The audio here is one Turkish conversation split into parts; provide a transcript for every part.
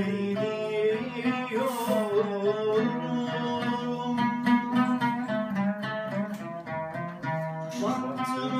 eğiliyorum Baktım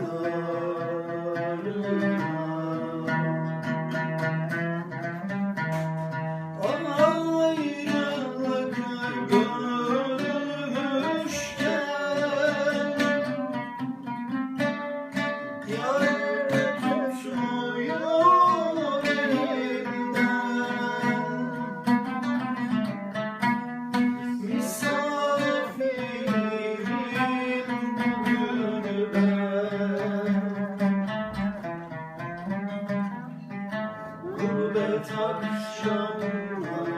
better is shown.